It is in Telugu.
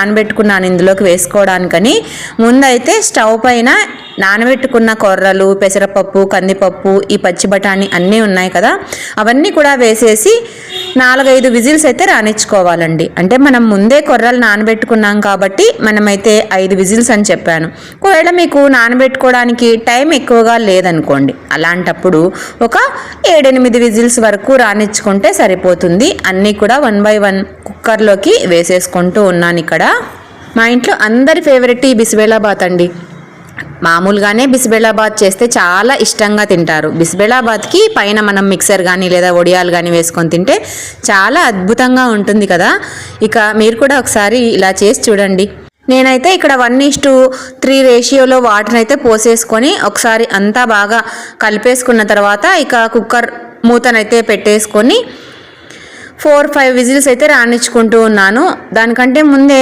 నానబెట్టుకున్నాను ఇందులోకి వేసుకోవడానికని. ముందైతే స్టవ్ పైన నానబెట్టుకున్న కొర్రలు పెసరపప్పు కందిపప్పు ఈ పచ్చి బఠానీ అన్నీ ఉన్నాయి కదా. అవన్నీ కూడా వేసేసి నాలుగైదు విజిల్స్ అయితే రాణించుకోవాలండి అంటే మనం ముందే కొర్రలు నానబెట్టుకున్నాం కాబట్టి మనమైతే ఐదు విజిల్స్ అని చెప్పాను. ఒకవేళ మీకు నానబెట్టుకోవడానికి టైం ఎక్కువగా లేదనుకోండి అలాంటప్పుడు ఒక ఏడెనిమిది విజిల్స్ వరకు రాణించుకుంటే సరిపోతుంది. అన్నీ కూడా వన్ బై వన్ కుక్కర్లోకి వేసేసుకుంటూ ఉన్నాను ఇక్కడ. మా ఇంట్లో అందరి ఫేవరెట్ ఈ బిస్వేలాబాత్ అండి. మామూలుగానే బిస్బెలాబాద్ చేస్తే చాలా ఇష్టంగా తింటారు. బిస్బెలాబాద్కి పైన మనం మిక్సర్ కానీ లేదా ఒడియాలు కానీ వేసుకొని తింటే చాలా అద్భుతంగా ఉంటుంది కదా. ఇక మీరు కూడా ఒకసారి ఇలా చేసి చూడండి. నేనైతే ఇక్కడ వన్ ఈస్ టు త్రీ రేషియోలో వాటర్ అయితే పోసేసుకొని ఒకసారి అంతా బాగా కలిపేసుకున్న తర్వాత ఇక కుక్కర్ మూతనైతే పెట్టేసుకొని ఫోర్ ఫైవ్ విజిల్స్ అయితే రాణించుకుంటూ ఉన్నాను. దానికంటే ముందే